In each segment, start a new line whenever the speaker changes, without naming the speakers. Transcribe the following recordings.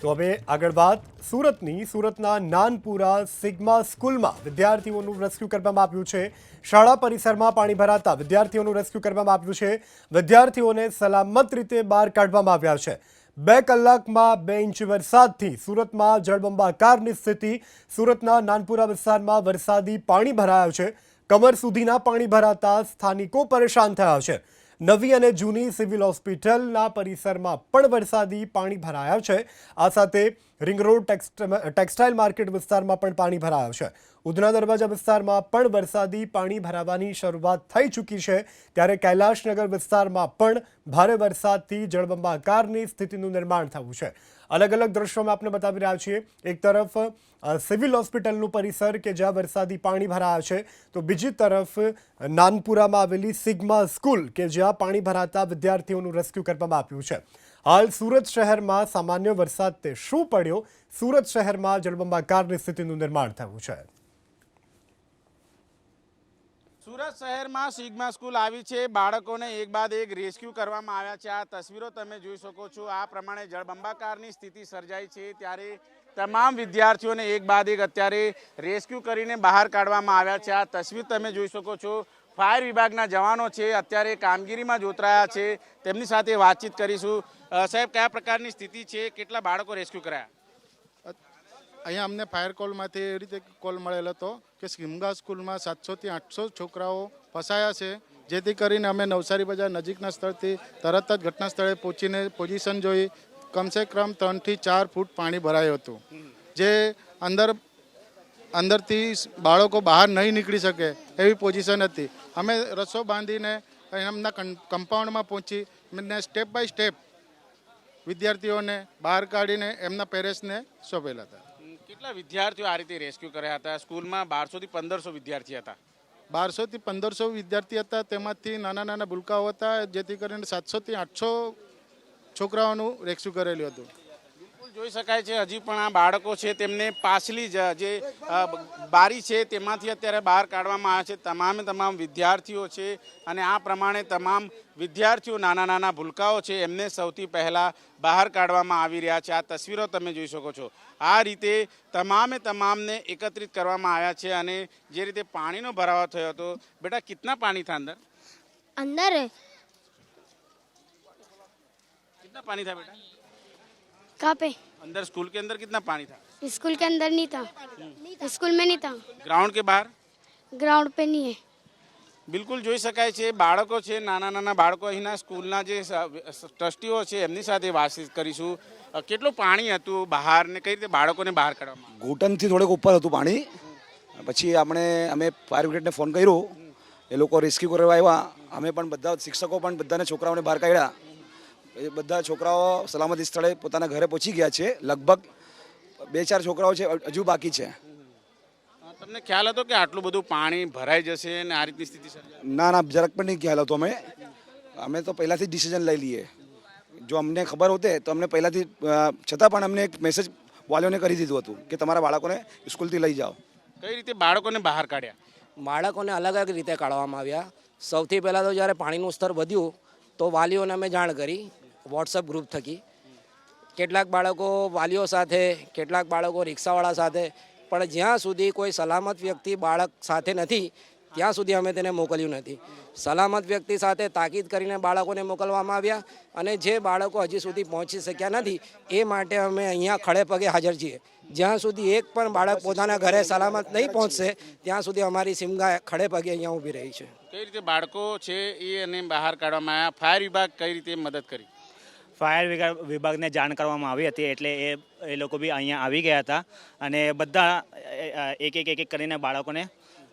તો હવે આગળ વાત સુરતની. સુરતના નાનપુરા સિગ્મા સ્કૂલમાં વિદ્યાર્થીઓનું રેસ્ક્યુ કરવામાં આવ્યું છે. શાળા પરિસરમાં પાણી ભરાતા વિદ્યાર્થીઓનું રેસ્ક્યુ કરવામાં આવ્યું છે. વિદ્યાર્થીઓને સલામત રીતે બહાર કાઢવામાં આવ્યા છે. બે કલાકમાં બે ઇંચ વરસાદથી સુરતમાં જળબંબાકારની સ્થિતિ. સુરતના નાનપુરા વિસ્તારમાં વરસાદી પાણી ભરાયા છે. કમર સુધીના પાણી ભરાતા સ્થાનિકો પરેશાન થયા છે. નવી અને જૂની સિવિલ હોસ્પિટલના પરિસરમાં પણ વરસાદી પાણી ભરાયા છે. આ સાથે રિંગ રોડ ટેક્સટાઇલ માર્કેટ વિસ્તારમાં પણ પાણી ભરાયા છે. ઉધના દરવાજા વિસ્તારમાં પણ વરસાદી પાણી ભરાવાની શરૂઆત થઈ ચૂકી છે. ત્યારે કૈલાશનગર વિસ્તારમાં પણ ભારે વરસાદથી જળબંબાકારની સ્થિતિનું નિર્માણ થયું છે. અલગ અલગ દ્રશ્યોમાં આપણે બતાવી રહ્યા છીએ. એક તરફ સિવિલ હોસ્પિટલનું પરિસર કે જ્યાં વરસાદી પાણી ભરાયા છે, તો બીજી તરફ, નાનપુરામાં આવેલી સિગ્મા સ્કૂલ કે જ્યાં પાણી ભરાતા વિદ્યાર્થીઓનું રેસ્ક્યુ કરવામાં આવ્યું છે. હાલ સુરત શહેરમાં સામાન્ય વરસાદ તે શું પડ્યો? સુરત શહેરમાં જળબંબાકારની સ્થિતિનું નિર્માણ થયું છે.
સુરત શહેરમાં સિગ્મા સ્કૂલ આવી છે. બાળકોને એક બાદ એક રેસ્ક્યુ કરવામાં આવ્યા છે. આ તસવીરો તમે જોઈ શકો છો. આ પ્રમાણે જળબંબાકારની સ્થિતિ સર્જાઈ છે. ત્યારે તમામ વિદ્યાર્થીઓને એક બાદ એક અત્યારે રેસ્ક્યુ કરીને બહાર કાઢવામાં આવ્યા છે. આ તસવીર તમે જોઈ શકો છો. ફાયર વિભાગના જવાનો છે અત્યારે કામગીરીમાં જોતરાયા છે. તેમની સાથે વાતચીત કરીશું. સાહેબ કયા પ્રકારની સ્થિતિ છે? કેટલા બાળકો રેસ્ક્યુ કરાયા?
અહીંયા અમને ફાયર કોલમાંથી એ રીતે કોલ મળેલો હતો કે સિમગા સ્કૂલમાં સાતસોથી આઠસો છોકરાઓ ફસાયા છે જેથી કરીને અમે નવસારી બજાર નજીકના સ્થળથી તરત જ ઘટના સ્થળે પહોંચીને પોઝિશન જોઈ કમસે કમ ત્રણથી ચાર ફૂટ પાણી ભરાયું હતું. જે અંદર અંદરથી બાળકો બહાર નહીં નીકળી શકે એવી પોઝિશન હતી. અમે રસો બાંધીને એમના કમ્પાઉન્ડમાં પહોંચી એમને સ્ટેપ બાય સ્ટેપ વિદ્યાર્થીઓને બહાર કાઢીને એમના પેરેન્ટ્સને સોંપેલા હતા.
કેટલા વિદ્યાર્થીઓ આ રીતે રેસ્ક્યુ કર્યા હતા? સ્કૂલમાં બારસોથી પંદરસો વિદ્યાર્થી હતા.
બારસોથી પંદરસો વિદ્યાર્થી હતા. તેમાંથી નાના નાના ભૂલકાઓ હતા જેથી કરીને સાતસોથી આઠસો છોકરાઓનું રેસ્ક્યુ કરેલું હતું.
જોઈ શકાય છે હજી પણ આ બાળકો છે તેમને પાછલી જે બારી છે તેમાંથી અત્યારે બહાર કાઢવામાં આવે છે. તમામે તમામ વિદ્યાર્થીઓ છે અને આ પ્રમાણે તમામ વિદ્યાર્થીઓ નાના નાના ભૂલકાઓ છે એમને સૌથી પહેલાં બહાર કાઢવામાં આવી રહ્યા છે. આ તસવીરો તમે જોઈ શકો છો. આ રીતે તમામે તમામને એકત્રિત કરવામાં આવ્યા છે અને જે રીતે પાણીનો ભરાવો થયો હતો. બેટા કેટલા પાણી થાય અંદર?
અંદર.
કેટલા પાણી થાય બેટા?
कहाँ पे
अंदर स्कूल के अंदर कितना पानी था
स्कूल के अंदर नहीं था स्कूल में नहीं था
ग्राउंड के बाहर
ग्राउंड पे नहीं है
બિલકુલ જોઈ શકાય છે બાળકો છે નાના નાના બાળકો અહીંના સ્કૂલના જે સ- ટ્રસ્ટીઓ છે એમની સાથે વાતચીત કરીશું અ, કેટલું પાણી હતું બહાર ને કઈ રીતે બાળકોને બહાર કાઢવામાં
ઘૂંટણથી થોડેક ઉપર હતું પાણી પછી આપણે અમે ફાયર બ્રિગેડને ફોન કર્યો એ લોકો રેસ્ક્યુ કરવા આવ્યા અમે પણ બધા શિક્ષકો પણ બધાને છોકરાઓને બહાર કાઢ્યા એ બધા છોકરાઓ સલામતી સ્થળે પોતાના ઘરે પહોંચી ગયા છે. લગભગ બે ચાર છોકરાઓ છે હજુ બાકી છે.
તમને ખ્યાલ હતો કે આટલું બધું પાણી ભરાઈ જશે ને આ રીતની સ્થિતિ
ના ના જરાક પણ નહીં ખ્યાલ હતો અમે. અમે તો પહેલાંથી ડિસિઝન લઈ લઈએ. જો અમને ખબર હોતે તો અમને પહેલાંથી છતાં પણ અમને એક મેસેજ વાલીઓને કરી દીધું હતું કે તમારા બાળકોને સ્કૂલથી લઈ જાઓ.
કઈ રીતે બાળકોને બહાર કાઢ્યા?
બાળકોને અલગ અલગ રીતે કાઢવામાં આવ્યા. સૌથી પહેલાં તો જ્યારે પાણીનું સ્તર વધ્યું તો વાલીઓને અમે જાણ કરી. વોટ્સઅપ ગ્રુપ થકી. કેટલાક બાળકો વાલીઓ સાથે, કેટલાક બાળકો રિક્ષાવાળા સાથે. પણ જ્યાં સુધી કોઈ સલામત વ્યક્તિ બાળક સાથે નથી, ત્યાં સુધી અમે તેને મોકલ્યું નથી. સલામત વ્યક્તિ સાથે તાકીદ કરીને બાળકોને મોકલવામાં આવ્યા અને જે બાળકો હજી સુધી પહોંચી શક્યા નથી, એ માટે અમે અહીંયા ખડે પગે હાજર છીએ. જ્યાં સુધી એક પણ બાળક પોતાના ઘરે સલામત નહીં પહોંચશે, ત્યાં સુધી અમારી સિમગા ખડે પગે અહીંયા ઊભી રહી છે.
કઈ રીતે બાળકો છે એ અને બહાર કાઢવામાં આવ્યા? ફાયર વિભાગ કઈ રીતે મદદ કરી?
ફાયર વિગા- વિભાગને જાણ કરવામાં આવી હતી એટલે એ એ લોકો બી અહીંયા આવી ગયા હતા. અને બધા એક એક એક એક કરીને બાળકોને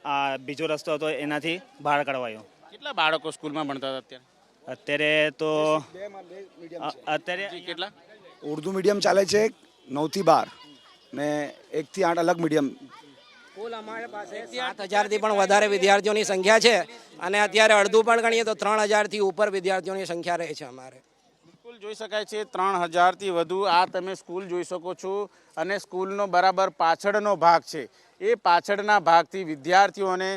આ બીજો રસ્તો હતો એનાથી બહાર કાઢવાયો.
કેટલા બાળકો સ્કૂલમાં ભણતા હતા અત્યારે?
અત્યારે તો અત્યારે
કેટલા?
ઉર્દુ મીડિયમ ચાલે છે નવથી બાર. ને એકથી આઠ અલગ મીડિયમ.
કુલ અમારી પાસે સાત હજારથી પણ વધારે વિદ્યાર્થીઓની સંખ્યા છે. અને અત્યારે અડધું પણ ગણીએ તો ત્રણ હજારથી ઉપર વિદ્યાર્થીઓની સંખ્યા રહે છે અમારે.
જોઈ શકાય છે, ત્રણ હજારથી વધુ આ તમે સ્કૂલ જોઈ શકો છો અને સ્કૂલનો બરાબર પાછળનો ભાગ છે. એ પાછળના ભાગથી વિદ્યાર્થીઓને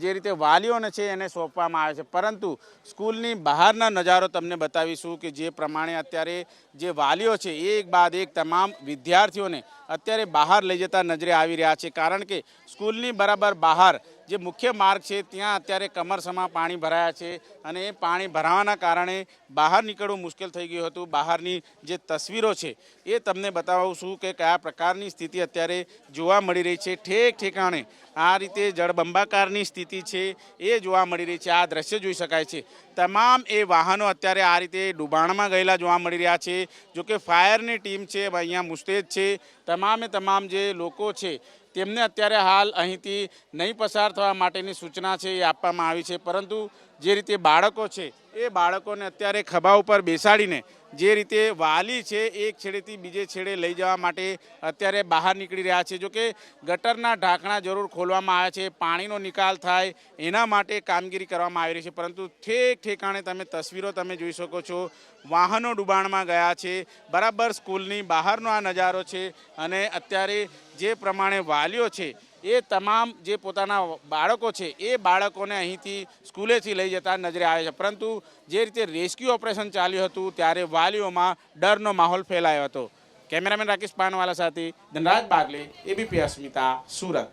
જે રીતે વાલીઓને છે એને સોંપવામાં આવે છે. પરંતુ સ્કૂલની બહારના નજારો તમને બતાવીશું કે જે પ્રમાણે અત્યારે જે વાલીઓ છે એક બાદ એક તમામ વિદ્યાર્થીઓને અત્યારે બહાર લઈ જતા નજરે આવી રહ્યા છે. કારણ કે સ્કૂલની બરાબર બહાર જે મુખ્ય માર્ગ છે, ત્યાં અત્યારે કમરસમાં પાણી ભરાયા છે અને એ પાણી ભરાવાના કારણે બહાર નીકળવું મુશ્કેલ થઈ ગયું હતું. બહારની જે તસવીરો છે, એ તમને બતાવું છું કે કયા પ્રકારની સ્થિતિ અત્યારે જોવા મળી રહી છે. ઠેક ઠેકાણે આ રીતે જળબંબાકારની સ્થિતિ છે, એ જોવા મળી રહી છે. આ દ્રશ્ય જોઈ શકાય છે. તમામ એ વાહનો અત્યારે આ રીતે ડુબાણમાં ગયેલા જોવા મળી રહ્યા છે. જો કે ફાયરની ટીમ છે, અહીંયા મુસ્તેદ છે. તમામે તમામ જે લોકો છે તેમને અત્યારે હાલ અહીંથી નહીં પસાર થવા માટેની સૂચના છે એ આપવામાં આવી છે. પરંતુ જે રીતે બાળકો છે, એ બાળકોને અત્યારે ખભા ઉપર બેસાડીને જે રીતે વાલી છે, એક છેડેથી બીજે છેડે લઈ જવા માટે અત્યારે બહાર નીકળી રહ્યા છે. જો કે ગટરના ઢાંકણા જરૂર ખોલવામાં આવ્યા છે, પાણીનો નિકાલ થાય, એના માટે કામગીરી કરવામાં આવી રહી છે. પરંતુ ઠેક ઠેકાણે તમે તસવીરો તમે જોઈ શકો છો, વાહનો ડુબાણમાં ગયા છે. બરાબર સ્કૂલની બહારનો આ નજારો છે અને અત્યારે જે પ્રમાણે વાલીઓ છે એ તમામ જે પોતાના બાળકો છે, એ બાળકોને અહીંથી સ્કૂલેથી લઈ જતા નજરે આવે છે. પરંતુ જે રીતે રેસ્ક્યુ ઓપરેશન ચાલ્યું હતું, ત્યારે વાલીઓમાં ડરનો માહોલ ફેલાયો હતો. કેમેરામેન રાકેશ પાનવાલા સાથે ધનરાજ બાગલે, એબીપી અસ્મિતા, સુરત.